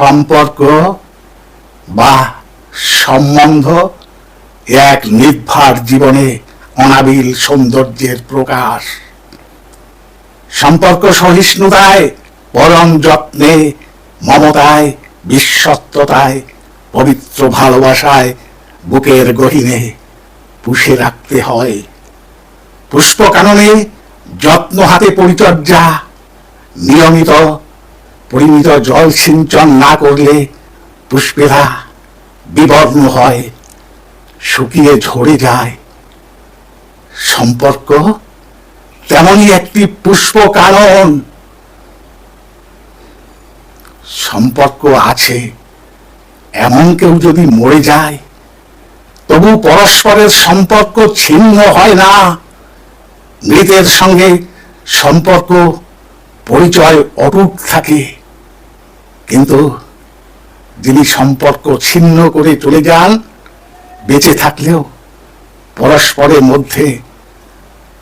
সম্পর্ক বা সম্বন্ধ এক নির্ভার জীবনে অনাবিল সৌন্দর্যের প্রকাশ। সম্পর্ক সহিষ্ণুতায়, পরম যত্নে, মমতায়, বিশ্বস্ততায়, পবিত্র ভালোবাসায় বুকের গহিনে পুষে রাখতে হয়। পুষ্পকাননে যত্ন হাতে পরিচর্যা, নিয়মিত পরিমিত জল সিঞ্চন না করলে পুষ্পেরা বিবর্ণ হয়, শুকিয়ে ঝরে যায়। সম্পর্ক তেমনই একটি পুষ্প কারণ সম্পর্ক আছে, এমন কেউ যদি মরে যায়, তবু পরস্পরের সম্পর্ক ছিন্ন হয় না। মৃতের সঙ্গে সম্পর্ক, পরিচয় অটুট থাকে। কিন্তু যিনি সম্পর্ক ছিন্ন করে চলে যান, বেঁচে থাকলেও পরস্পরের মধ্যে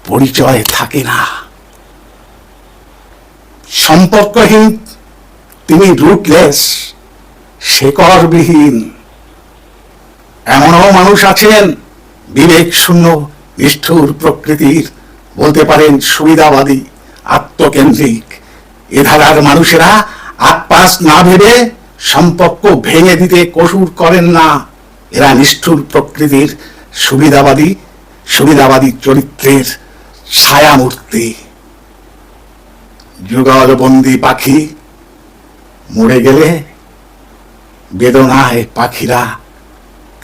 পরিচয় থাকে না। সম্পর্কহীন, তিনি রুটলেস শেকরবিহীন এমনও মানুষ আছেন, বিবেক শূন্য, নিষ্ঠুর প্রকৃতির, বলতে পারেন সুবিধাবাদী, আত্মকেন্দ্রিক। এ ধারার মানুষেরা আত্মাস না ভেবে সম্পর্ক ভেঙে দিতে কসুর করেন না। এরা নিষ্ঠুর প্রকৃতির সুবিধাবাদী সুবিধাবাদী চরিত্রের ছায়ামূর্তি। যুগলবন্দি পাখি মরে গেলে বেদনায় পাখিরা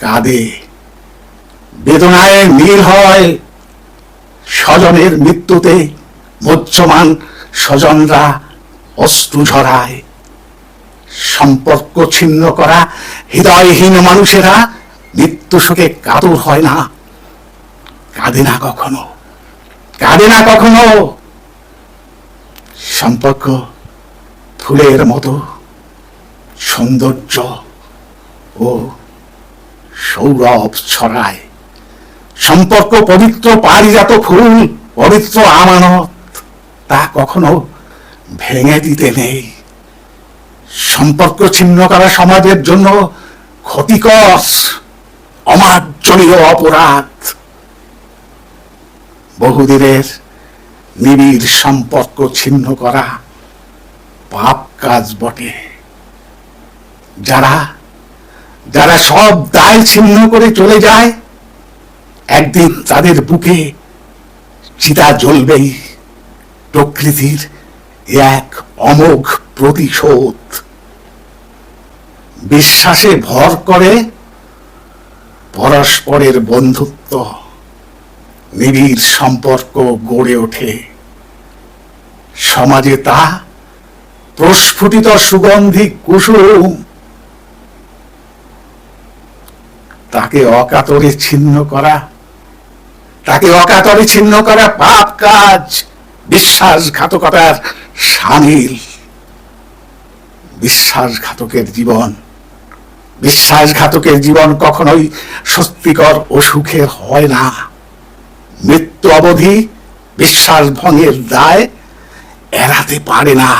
কাঁদে। বেদনায় নীল হয় স্বজনের মৃত্যুতে, মজ্জমান স্বজনরা অশ্রু ঝরায়। সম্পর্ক ছিন্ন করা, হৃদয়হীন মানুষেরা মৃত্যু শোকে কাতর হয় না। কাঁদে না কখনো। কাঁদে না কখনো। সম্পর্ক ফুলের মতো, সৌন্দর্য ও সৌরভ ছড়ায়। সম্পর্ক পবিত্র পারিজাত ফুল, পবিত্র আমানত, তা কখনো ভেঙে দিতে নেই। সম্পর্ক ছিন্ন করা সমাজের জন্য ক্ষতিকর, অমার্জনীয় অপরাধ। বহুদিনের নিবিড় সম্পর্ক ছিন্ন করা পাপ কাজ বটে। যারা যারা সব দায় ছিন্ন করে চলে যায়, একদিন তাদের বুকে চিতা জ্বলবেই প্রকৃতির এক অমোঘ প্রতিশোধ। বিশ্বাসে ভর করে, পরস্পরের বন্ধুত্ব, নিবিড় সম্পর্ক গড়ে ওঠে। সমাজে তা প্রস্ফুটিত সুগন্ধি কুসুম। তাকে অকাতরে ছিন্ন করা, তাকে অকাতরে ছিন্ন করা পাপ কাজ, বিশ্বাসঘাতকতার সামিল। বিশ্বাসঘাতকের জীবন। বিশ্বাসঘাতকের জীবন কখনোই স্বস্তিকর ও সুখের হয় না। মৃত্যু অবধি বিশ্বাস ভঙ্গের দায় এড়াতে পারে না।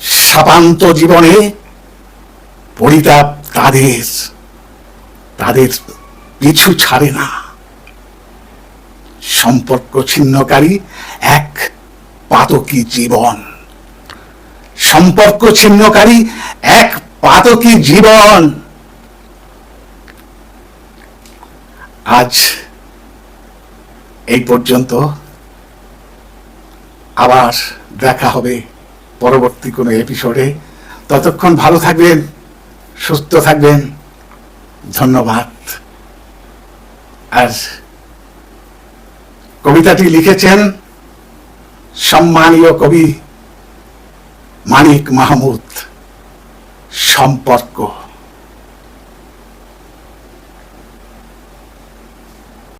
সাপান্ত জীবনে পরিতাপ তাদের তাদের পিছু ছাড়ে না। সম্পর্ক ছিন্নকারী এক পাতকী জীবন। সম্পর্ক ছিন্নকারী এক পাতকী জীবন। আজ এই পর্যন্ত। আবার দেখা হবে পরবর্তী কোনো এপিসোডে ততক্ষণ ভালো থাকবেন, সুস্থ থাকবেন। ধন্যবাদ। আর কবিতাটি লিখেছেন সম্মানীয় কবি মানিক মাহমুদ সম্পর্ক।